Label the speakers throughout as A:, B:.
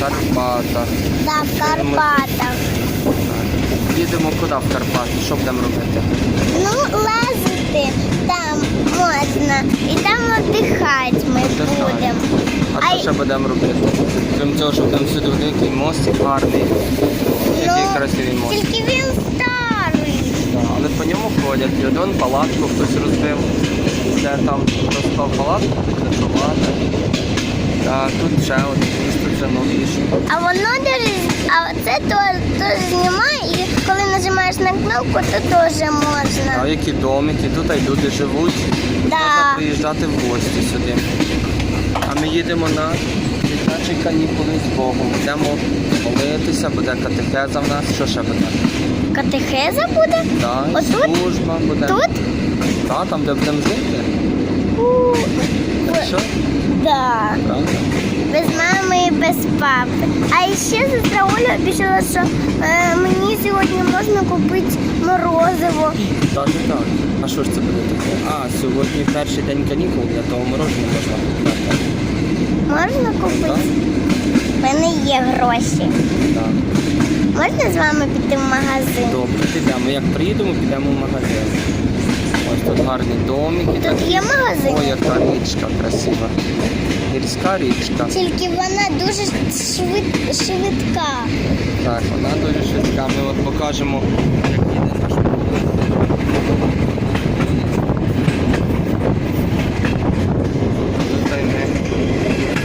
A: Карпатах.
B: Да, в Карпатах.
A: Їдемо куди в Карпати? Що будемо робити?
B: Ну, лазити там можна. І там віддихати ми
A: Віддихати.
B: будемо.
A: А що
B: Ай.
A: ще будемо робити? Крім цього, що там сюди великий мостик гарний. Який красивий мост.
B: Ну, Тільки він старий.
A: Але по ньому ходять. І один палатку хтось розбив. Де там розклав палатку, ховати. Так, тут ще один, вже новіший.
B: А воно даже, а це то знімає, і коли нажимаєш на кнопку, то теж
A: А
B: можна.
A: які домики, тут і люди живуть.
B: Да.
A: Можна приїжджати в гості сюди. А ми їдемо на дитячі канікули з Богом. Будемо молитися, буде катехеза в нас. Що ще буде?
B: Катехеза буде?
A: Да,
B: Отут?
A: служба буде.
B: Тут?
A: Так, там, де будемо жити.
B: У,
A: Так що?
B: Да.
A: Правда?
B: Без мами і без папи. А ще сестра Оля обіцяла, що е, мені сьогодні можна купити морозиво.
A: Так, так. А що ж це буде таке? А, сьогодні перший день канікул, для того мороженого можна купити.
B: Можна купити? У мене є гроші.
A: Так.
B: Можна з вами піти в магазин?
A: Добре, підемо. Як приїдемо, підемо в магазин. Ось тут гарні домики.
B: Тут є магазин?
A: О, яка річка красива. Гірська річка.
B: Тільки вона дуже швид, швидка.
A: Так, вона дуже швидка. Ми от покажемо, як їде наш поїзд.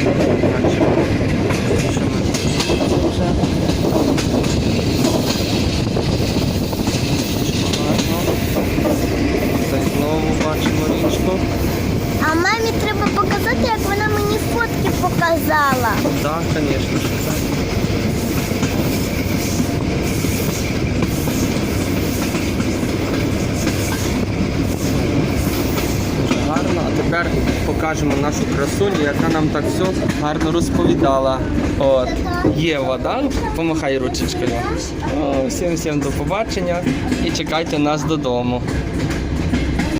A: Тут ми бачимо, що ми вже. Гарно. Це знову бачимо річку.
B: А мамі треба як вона мені фотки показала.
A: Так, звісно, гарно. А тепер покажемо нашу красуню, яка нам так все гарно розповідала. От. Єва, да? Помахай ручечкою. Всім всім до побачення і чекайте нас додому.